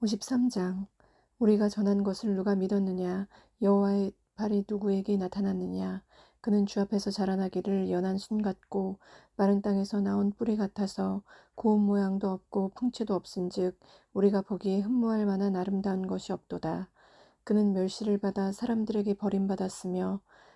53장. 우리가 전한 것을 누가 믿었느냐? 여호와의 발이 누구에게 나타났느냐? 그는 주 앞에서 자라나기를 연한 순 같고 마른 땅에서 나온 뿌리 같아서 고운 모양도 없고 풍채도 없은즉 우리가 보기에 흠모할 만한 아름다운 것이 없도다. 그는 멸시를 받아 사람들에게 버림받았으며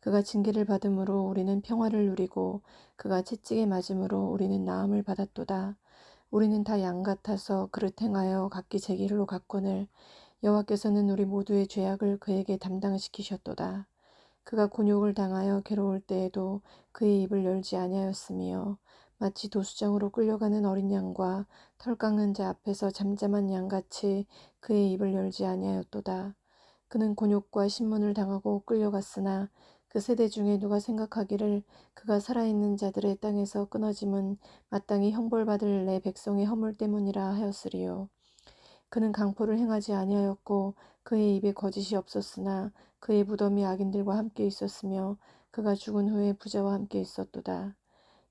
그가 징계를 받음으로 우리는 평화를 누리고 그가 채찍에 맞음으로 우리는 나음을 받았도다. 우리는 다 양 같아서 그릇 행하여 각기 제 길로 갔거늘 여호와께서는 우리 모두의 죄악을 그에게 담당시키셨도다. 그가 곤욕을 당하여 괴로울 때에도 그의 입을 열지 아니하였으며 마치 도수장으로 끌려가는 어린 양과 털 깎는 자 앞에서 잠잠한 양같이 그의 입을 열지 아니하였도다. 그는 곤욕과 신문을 당하고 끌려갔으나 그 세대 중에 누가 생각하기를 그가 살아있는 자들의 땅에서 끊어짐은 마땅히 형벌받을 내 백성의 허물 때문이라 하였으리요. 그는 강포를 행하지 아니하였고 그의 입에 거짓이 없었으나 그의 무덤이 악인들과 함께 있었으며 그가 죽은 후에 부자와 함께 있었도다.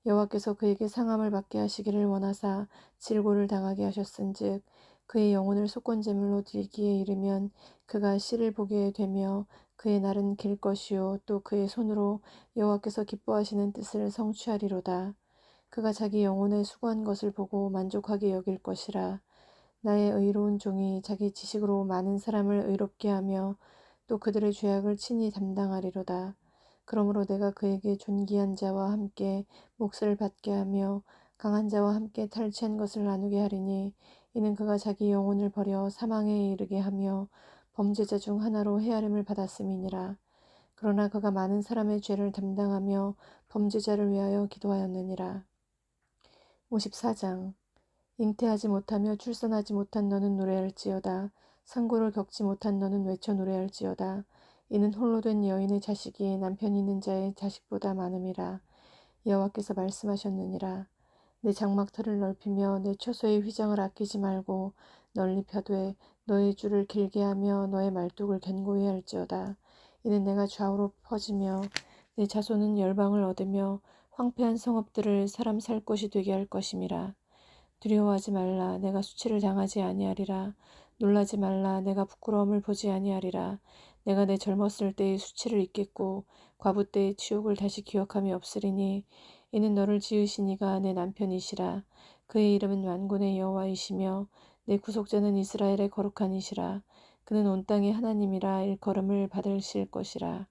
여호와께서 그에게 상함을 받게 하시기를 원하사 질고를 당하게 하셨은즉 그의 영혼을 속건제물로 들기에 이르면 그가 씨를 보게 되며 그의 날은 길 것이요 또 그의 손으로 여호와께서 기뻐하시는 뜻을 성취하리로다. 그가 자기 영혼에 수고한 것을 보고 만족하게 여길 것이라. 나의 의로운 종이 자기 지식으로 많은 사람을 의롭게 하며 또 그들의 죄악을 친히 담당하리로다. 그러므로 내가 그에게 존귀한 자와 함께 몫을 받게 하며 강한 자와 함께 탈취한 것을 나누게 하리니 이는 그가 자기 영혼을 버려 사망에 이르게 하며 범죄자 중 하나로 헤아림을 받았음이니라. 그러나 그가 많은 사람의 죄를 담당하며 범죄자를 위하여 기도하였느니라. 54장 잉태하지 못하며 출산하지 못한 너는 노래할지어다. 상고를 겪지 못한 너는 외쳐 노래할지어다. 이는 홀로 된 여인의 자식이 남편 있는 자의 자식보다 많음이라. 여호와께서 말씀하셨느니라. 내 장막터를 넓히며 내 처소의 휘장을 아끼지 말고 널리 펴되 너의 줄을 길게 하며 너의 말뚝을 견고히 할지어다. 이는 내가 좌우로 퍼지며 내 자손은 열방을 얻으며 황폐한 성읍들을 사람 살 곳이 되게 할 것임이라. 두려워하지 말라. 내가 수치를 당하지 아니하리라. 놀라지 말라. 내가 부끄러움을 보지 아니하리라. 내가 내 젊었을 때의 수치를 잊겠고 과부 때의 치욕을 다시 기억함이 없으리니 이는 너를 지으신 이가 내 남편이시라. 그의 이름은 완군의 여호와이시며 내 구속자는 이스라엘의 거룩한 이시라. 그는 온 땅의 하나님이라 일컬음을 받으실 것이라.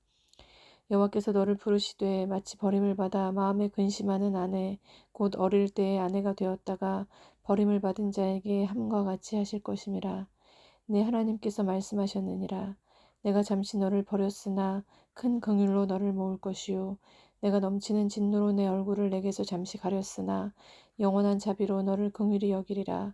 여호와께서 너를 부르시되 마치 버림을 받아 마음에 근심하는 아내 곧 어릴 때의 아내가 되었다가 버림을 받은 자에게 함과 같이 하실 것임이라. 내 하나님께서 말씀하셨느니라. 내가 잠시 너를 버렸으나 큰 긍휼로 너를 모을 것이요. 내가 넘치는 진노로 내 얼굴을 내게서 잠시 가렸으나 영원한 자비로 너를 긍휼히 여기리라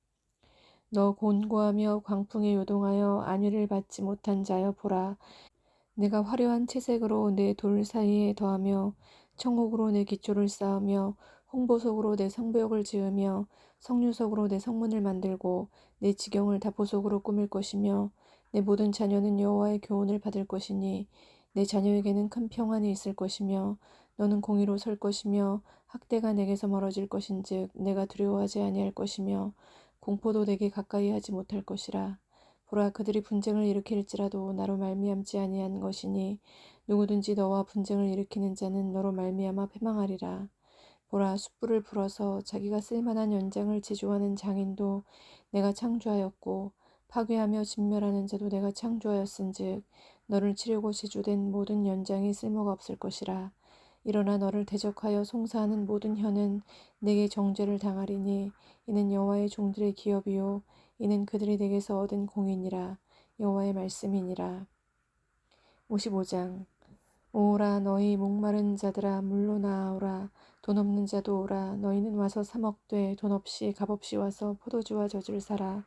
너 곤고하며 광풍에 요동하여 안위를 받지 못한 자여 보라. 내가 화려한 채색으로 내 돌 사이에 더하며 청옥으로 내 기초를 쌓으며 홍보석으로 내 성벽을 지으며 성류석으로 내 성문을 만들고 내 지경을 다보석으로 꾸밀 것이며 내 모든 자녀는 여호와의 교훈을 받을 것이니 내 자녀에게는 큰 평안이 있을 것이며 너는 공의로 설 것이며 학대가 내게서 멀어질 것인즉 내가 두려워하지 아니할 것이며 공포도 내게 가까이 하지 못할 것이라 보라 그들이 분쟁을 일으킬지라도 나로 말미암지 아니한 것이니 누구든지 너와 분쟁을 일으키는 자는 너로 말미암아 패망하리라. 보라 숯불을 불어서 자기가 쓸만한 연장을 제조하는 장인도 내가 창조하였고 파괴하며 진멸하는 자도 내가 창조하였은즉 너를 치려고 제조된 모든 연장이 쓸모가 없을 것이라. 일어나 너를 대적하여 송사하는 모든 혀는 내게 정죄를 당하리니 이는 여호와의 종들의 기업이요 이는 그들이 내게서 얻은 공인이라 여호와의 말씀이니라. 55장. 오라 너희 목마른 자들아 물로 나아오라. 돈 없는 자도 오라. 너희는 와서 사 먹되 돈 없이 값 없이 와서 포도주와 젖을 사라.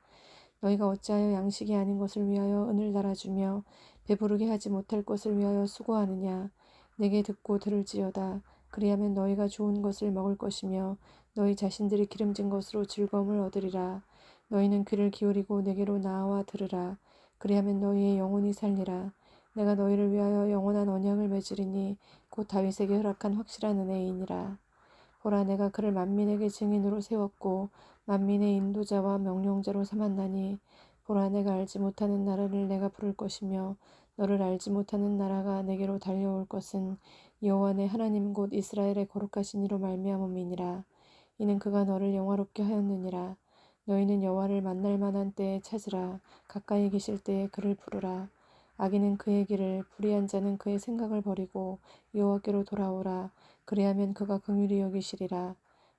너희가 어찌하여 양식이 아닌 것을 위하여 은을 달아주며 배부르게 하지 못할 것을 위하여 수고하느냐 내게 듣고 들을지어다. 그리하면 너희가 좋은 것을 먹을 것이며 너희 자신들이 기름진 것으로 즐거움을 얻으리라. 너희는 귀를 기울이고 내게로 나아와 들으라. 그리하면 너희의 영혼이 살리라. 내가 너희를 위하여 영원한 언약을 맺으리니 곧 다윗에게 허락한 확실한 은혜이니라. 보라 내가 그를 만민에게 증인으로 세웠고 만민의 인도자와 명령자로 삼았나니 보라 내가 알지 못하는 나라를 내가 부를 것이며 너를 알지 못하는 나라가 내게로 달려올 것은 여호와 내 하나님 곧 이스라엘의 거룩하신 이로 말미암음이니라. 이는 그가 너를 영화롭게 하였느니라. 너희는 여호와를 만날 만한 때에 찾으라. 가까이 계실 때에 그를 부르라. 악인은 그의 길을 불의한 자는 그의 생각을 버리고 여호와께로 돌아오라 그리하면 그가 긍휼히 여기시리라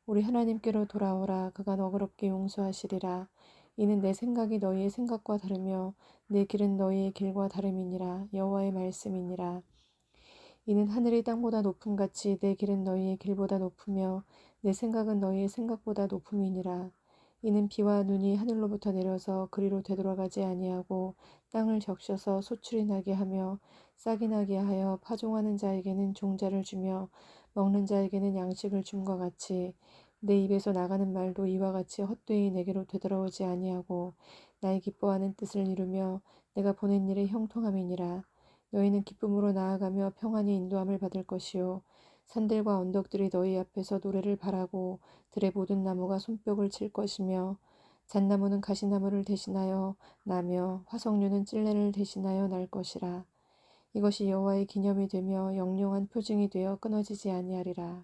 우리 하나님께로 돌아오라 그가 너그럽게 용서하시리라 이는 내 생각이 너희의 생각과 다르며 내 길은 너희의 길과 다름이니라. 여호와의 말씀이니라. 이는 하늘이 땅보다 높음 같이 내 길은 너희의 길보다 높으며 내 생각은 너희의 생각보다 높음이니라. 이는 비와 눈이 하늘로부터 내려서 그리로 되돌아가지 아니하고 땅을 적셔서 소출이 나게 하며 싹이 나게 하여 파종하는 자에게는 종자를 주며 먹는 자에게는 양식을 줌과 같이 내 입에서 나가는 말도 이와 같이 헛되이 내게로 되돌아오지 아니하고 나의 기뻐하는 뜻을 이루며 내가 보낸 일의 형통함이니라 너희는 기쁨으로 나아가며 평안히 인도함을 받을 것이요 산들과 언덕들이 너희 앞에서 노래를 바라고 들의 모든 나무가 손뼉을 칠 것이며 잣나무는 가시나무를 대신하여 나며 화석류는 찔레를 대신하여 날 것이라. 이것이 여호와의 기념이 되며 영영한 표징이 되어 끊어지지 아니하리라.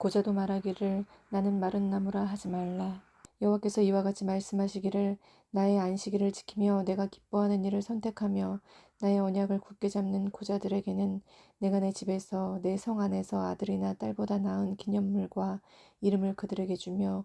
고자도 말하기를 나는 마른 나무라 하지 말라. 여호와께서 이와 같이 말씀하시기를 나의 안식일을 지키며 내가 기뻐하는 일을 선택하며 나의 언약을 굳게 잡는 고자들에게는 내가 내 집에서 내 성 안에서 아들이나 딸보다 나은 기념물과 이름을 그들에게 주며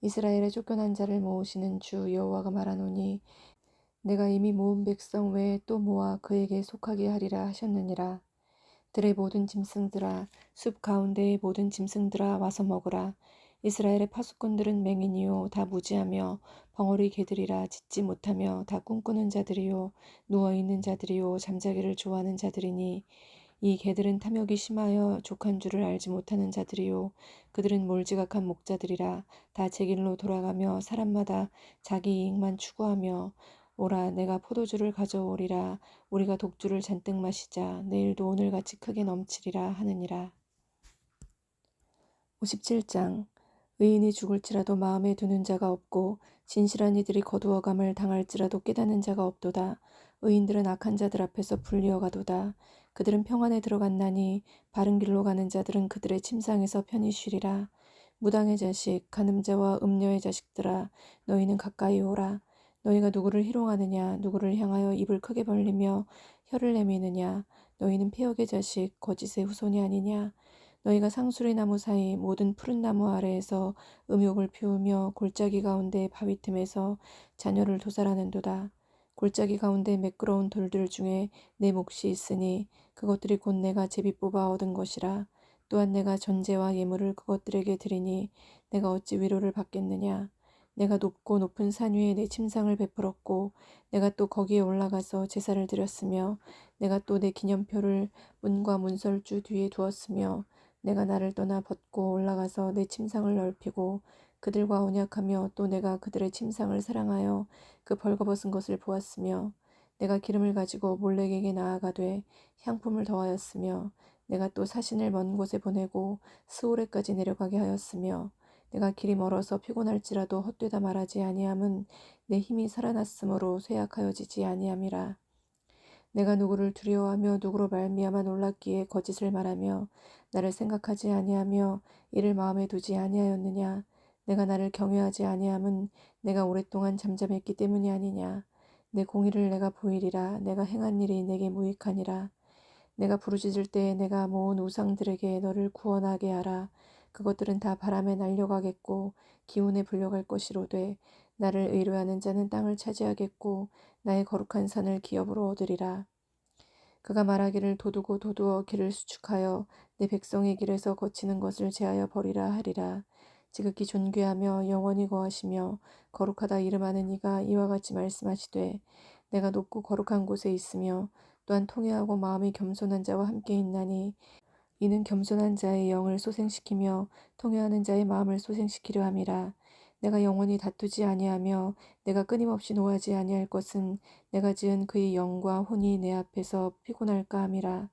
이스라엘의 쫓겨난 자를 모으시는 주 여호와가 말하노니 내가 이미 모은 백성 외에 또 모아 그에게 속하게 하리라 하셨느니라. 들의 모든 짐승들아 숲 가운데의 모든 짐승들아 와서 먹으라. 이스라엘의 파수꾼들은 맹인이요 다 무지하며 벙어리 개들이라 짖지 못하며 다 꿈꾸는 자들이요 누워 있는 자들이요 잠자기를 좋아하는 자들이니 이 개들은 탐욕이 심하여 족한 줄을 알지 못하는 자들이요. 그들은 몰지각한 목자들이라. 다 제 길로 돌아가며 사람마다 자기 이익만 추구하며 오라 내가 포도주를 가져오리라. 우리가 독주를 잔뜩 마시자. 내일도 오늘같이 크게 넘치리라 하느니라. 57장. 의인이 죽을지라도 마음에 두는 자가 없고 진실한 이들이 거두어감을 당할지라도 깨닫는 자가 없도다. 의인들은 악한 자들 앞에서 불리어 가도다. 그들은 평안에 들어갔나니 바른 길로 가는 자들은 그들의 침상에서 편히 쉬리라. 무당의 자식, 가늠자와 음녀의 자식들아, 너희는 가까이 오라. 너희가 누구를 희롱하느냐, 누구를 향하여 입을 크게 벌리며 혀를 내미느냐, 너희는 폐역의 자식, 거짓의 후손이 아니냐. 너희가 상수리 나무 사이 모든 푸른 나무 아래에서 음욕을 피우며 골짜기 가운데 바위 틈에서 자녀를 도살하는도다. 골짜기 가운데 매끄러운 돌들 중에 내 몫이 있으니 그것들이 곧 내가 제비 뽑아 얻은 것이라. 또한 내가 전제와 예물을 그것들에게 드리니 내가 어찌 위로를 받겠느냐? 내가 높고 높은 산 위에 내 침상을 베풀었고 내가 또 거기에 올라가서 제사를 드렸으며 내가 또 내 기념표를 문과 문설주 뒤에 두었으며 내가 나를 떠나 벗고 올라가서 내 침상을 넓히고 그들과 언약하며 또 내가 그들의 침상을 사랑하여 그 벌거벗은 것을 보았으며 내가 기름을 가지고 몰렉에게 나아가되 향품을 더하였으며 내가 또 사신을 먼 곳에 보내고 스오레까지 내려가게 하였으며 내가 길이 멀어서 피곤할지라도 헛되다 말하지 아니함은 내 힘이 살아났으므로 쇠약하여지지 아니함이라. 내가 누구를 두려워하며 누구로 말미암아 놀랐기에 거짓을 말하며 나를 생각하지 아니하며 이를 마음에 두지 아니하였느냐? 내가 나를 경외하지 아니함은 내가 오랫동안 잠잠했기 때문이 아니냐 내 공의를 내가 보이리라. 내가 행한 일이 내게 무익하니라. 내가 부르짖을 때에 내가 모은 우상들에게 너를 구원하게 하라. 그것들은 다 바람에 날려가겠고 기운에 불려갈 것이로되 나를 의뢰하는 자는 땅을 차지하겠고 나의 거룩한 산을 기업으로 얻으리라. 그가 말하기를 도두고 도두어 길을 수축하여 내 백성의 길에서 거치는 것을 제하여 버리라 하리라 지극히 존귀하며 영원히 거하시며 거룩하다 이름하는 이가 이와 같이 말씀하시되 내가 높고 거룩한 곳에 있으며 또한 통회하고 마음이 겸손한 자와 함께 있나니 이는 겸손한 자의 영을 소생시키며 통회하는 자의 마음을 소생시키려 함이라. 내가 영원히 다투지 아니하며 내가 끊임없이 노하지 아니할 것은 내가 지은 그의 영과 혼이 내 앞에서 피곤할까 함이라.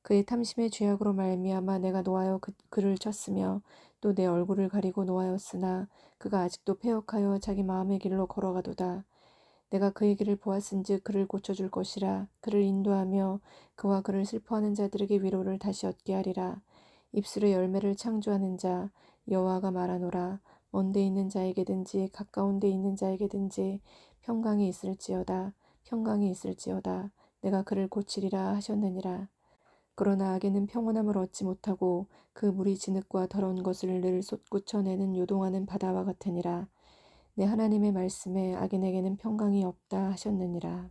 그의 탐심의 죄악으로 말미암아 내가 노하여 그, 그를 쳤으며 또 내 얼굴을 가리고 노하였으나 그가 아직도 패역하여 자기 마음의 길로 걸어가도다. 내가 그의 길을 보았은즉 그를 고쳐줄 것이라. 그를 인도하며 그와 그를 슬퍼하는 자들에게 위로를 다시 얻게 하리라. 입술의 열매를 창조하는 자 여호와가 말하노라. 먼데 있는 자에게든지 가까운 데 있는 자에게든지 평강이 있을지어다. 평강이 있을지어다. 내가 그를 고치리라 하셨느니라 그러나 악에는 평온함을 얻지 못하고 그 물이 진흙과 더러운 것을 늘 솟구쳐내는 요동하는 바다와 같으니라. 내 하나님의 말씀에 악인에게는 평강이 없다 하셨느니라